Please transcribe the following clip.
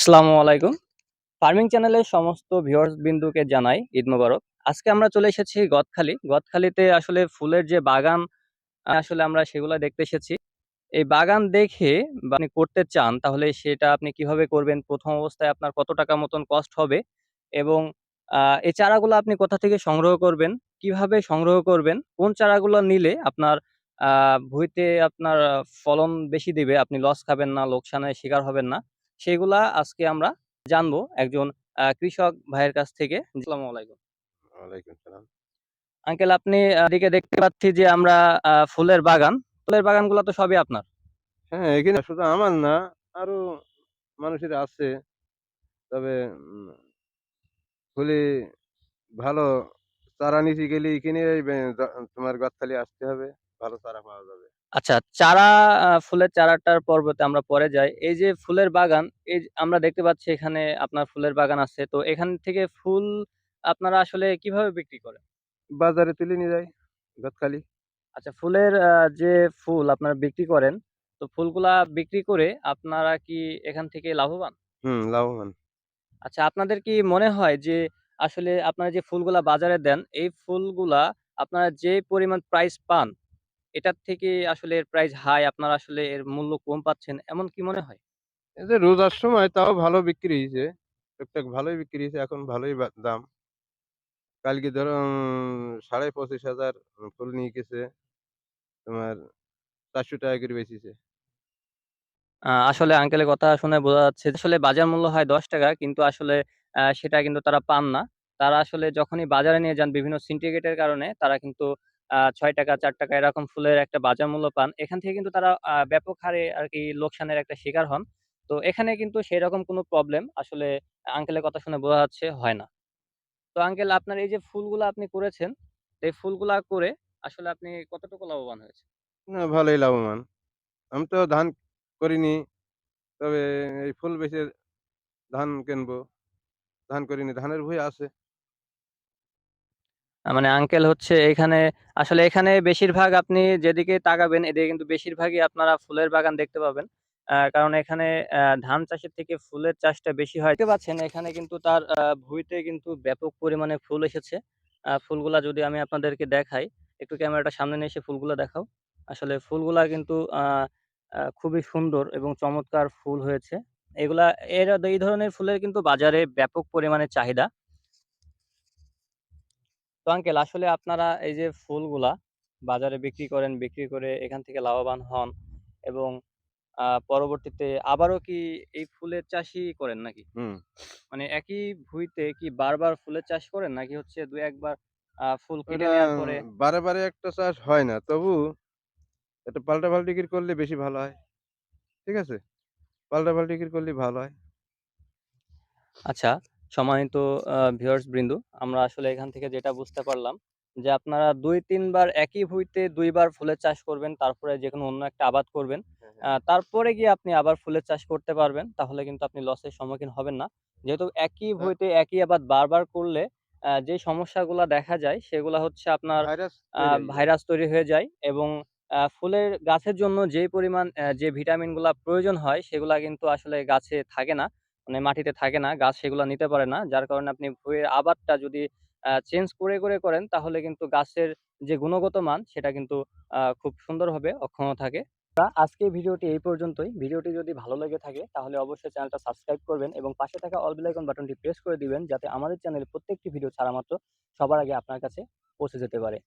আসসালামু আলাইকুম। ফার্মিং চ্যানেলের সমস্ত ভিউয়ার্স বিন্দুকে জানাই ঈদ মোবারক। আজকে আমরা চলে এসেছি গদখালি। গদখালিতে আসলে ফুলের যে বাগান আসলে আমরা সেগুলো দেখতে এসেছি। এই বাগান দেখে আপনি করতে চান, তাহলে সেটা আপনি কীভাবে করবেন, প্রথম অবস্থায় আপনার কত টাকা মতন কস্ট হবে এবং এই চারাগুলো আপনি কোথা থেকে সংগ্রহ করবেন, কীভাবে সংগ্রহ করবেন, কোন চারাগুলো নিলে আপনার ভুঁইতে আপনার ফলন বেশি দিবে, আপনি লস খাবেন না, লোকসানের শিকার হবেন না। সেগুলা আজকে আমরা জানব একজন কৃষক ভাইয়ের কাছ থেকে। আসসালামু আলাইকুম। ওয়ালাইকুম সালাম। আঙ্কেল আপনি এদিকে দেখতে পাচ্ছি যে আমরা ফুলের বাগান। ফুলের বাগানগুলো তো সবই আপনার? হ্যাঁ এখানে শুধু আমার না আরও মানুষের আছে। তবে ফুলে ভালো চারা নিতে গেলে এখানে তোমার গাছখালি আসতে হবে। ভালো চারা পাওয়া যাবে। আচ্ছা চারা ফুলের চারাটার পর্বতে আমরা পরে যাই। এই যে ফুলের বাগান এই আমরা দেখতে পাচ্ছি এখানে আপনার ফুলের বাগান আছে। তো এখান থেকে ফুল আপনারা আসলে কীভাবে বিক্রি করেন? বাজারে তুলে নিয়ে যায় গাছখালি আচ্ছা ফুলের যে ফুল আপনারা বিক্রি করেন তো ফুলগুলা বিক্রি করে আপনারা কি এখান থেকে লাভবান? হুম লাভবান। আচ্ছা আপনাদের কি মনে হয় যে আসলে আপনারা যে ফুলগুলা বাজারে দেন এই ফুলগুলা আপনারা যে পরিমাণ প্রাইস পান এটার থেকে আসলে এর প্রাইস হাই আপনারা আসলে এর মূল্য কম পাচ্ছেন এমন কি মনে হয়? এই যে রোজার সময় তাও ভালো বিক্রি হয়েছে টুকটাক ভালোই বিক্রি হয়েছে এখন ভালোই বা- দাম। কালকে ধরো উম, সাড়ে পঁচিশ হাজার ফুল নিয়ে গেছে তোমার চারশো টাকা করে বেচেছে। আহ, আসলে আঙ্কেলের কথা শুনে বোঝা যাচ্ছে যে আসলে বাজার মূল্য হয় দশ টাকা কিন্তু আসলে আহ, সেটা কিন্তু তারা পান না। তারা আসলে যখনই বাজারে নিয়ে যান বিভিন্ন সিন্ডিকেটের কারণে তারা কিন্তু ছয় টাকা, চার টাকা এরকম ফুলের একটা বাজার মূল্য পান। এখান থেকে কিন্তু তারা ব্যাপক হারে আর কি লোকসানের একটা শিকার হন। তো এখানে কিন্তু সেই রকম কোনো প্রবলেম আসলে আঙ্কেলের কথা শুনে বোঝা যাচ্ছে, হয় না। তো আঙ্কেল আপনার এই যে ফুলগুলা আপনি করেছেন, এই ফুলগুলা করে আসলে আপনি কতটুকু লাভবান হয়েছে না, ভালোই লাভবান। আমি তো ধান করিনি, তবে এই ফুল বেচে ধান কিনবো। ধান করিনি, ধানের ভুঁই আছে। মানে আঙ্কেল হচ্ছে এখানে আসলে এখানে বেশিরভাগ আপনি যেদিকে তাকাবেন এদিকে কিন্তু বেশিরভাগই আপনারা ফুলের বাগান দেখতে পাবেন। কারণ এখানে ধান চাষের থেকে ফুলের চাষটা বেশি হয়। দেখতে পাচ্ছেন এখানে কিন্তু তার আহ, ভুঁইতে কিন্তু ব্যাপক পরিমাণে ফুল এসেছে। আহ, ফুলগুলা যদি আমি আপনাদেরকে দেখাই একটু ক্যামেরাটা সামনে নিয়ে এসে ফুলগুলা দেখাও। আসলে ফুলগুলা কিন্তু খুবই সুন্দর এবং চমৎকার ফুল হয়েছে। এগুলা এর এই ধরনের ফুলের কিন্তু বাজারে ব্যাপক পরিমাণে চাহিদা। তো আঙ্কেল আসলে আপনারা এই যে ফুলগুলা বাজারে বিক্রি করেন বিক্রি করে এখান থেকে লাভবান হন এবং পরবর্তীতে আবারও কি এই ফুলের চাষই করেন নাকি? মানে একই ভুঁইতে কি বারবার ফুলের চাষ করেন নাকি হচ্ছে দু একবার ফুল কেটে নেওয়ার পরে? বারে বারে একটা চাষ হয় না। তবু এটা পাল্টা পাল্টিকির করলে বেশি ভালো হয়। ঠিক আছে? পাল্টা পাল্টিকির করলে ভালো হয়। আচ্ছা। সম্মানিত ভিউয়ার্স বৃন্দ আমরা আসলে এখান থেকে যেটা বুঝতে পারলাম যে আপনারা দুই তিনবার একই ভুঁইতে দুইবার ফুলের চাষ করবেন তারপরে যে কোনো অন্য একটা আবাদ করবেন। আহ, তারপরে গিয়ে আপনি আবার ফুলের চাষ করতে পারবেন তাহলে কিন্তু আপনি লসের সম্মুখীন হবেন না। যেহেতু একই ভুঁইতে একই আবাদ বারবার করলে আহ, যে সমস্যাগুলো দেখা যায় সেগুলো হচ্ছে আপনার ভাইরাস তৈরি হয়ে যায়। এবং ফুলের গাছের জন্য যে পরিমাণ যে ভিটামিনগুলা প্রয়োজন হয় সেগুলা কিন্তু আসলে গাছে থাকে না। মানে মাটিতে থাকে না, গাছ সেগুলো নিতে পারে না। যার কারণে আপনি ভুঁইয়ের আবাদটা যদি চেঞ্জ করে করে করেন, তাহলে কিন্তু গাছের যে গুণগত মান, সেটা কিন্তু খুব সুন্দরভাবে অক্ষুণ্ণ থাকে। আজকে ভিডিওটি এই পর্যন্তই। ভিডিওটি যদি ভালো লেগে থাকে, তাহলে অবশ্যই চ্যানেলটা সাবস্ক্রাইব করবেন এবং পাশে থাকা অল বেল আইকন বাটনটি প্রেস করে দিবেন, যাতে আমাদের চ্যানেলে প্রত্যেকটি ভিডিও ছাড়া মাত্র সবার আগে আপনার কাছে পৌঁছে যেতে পারে।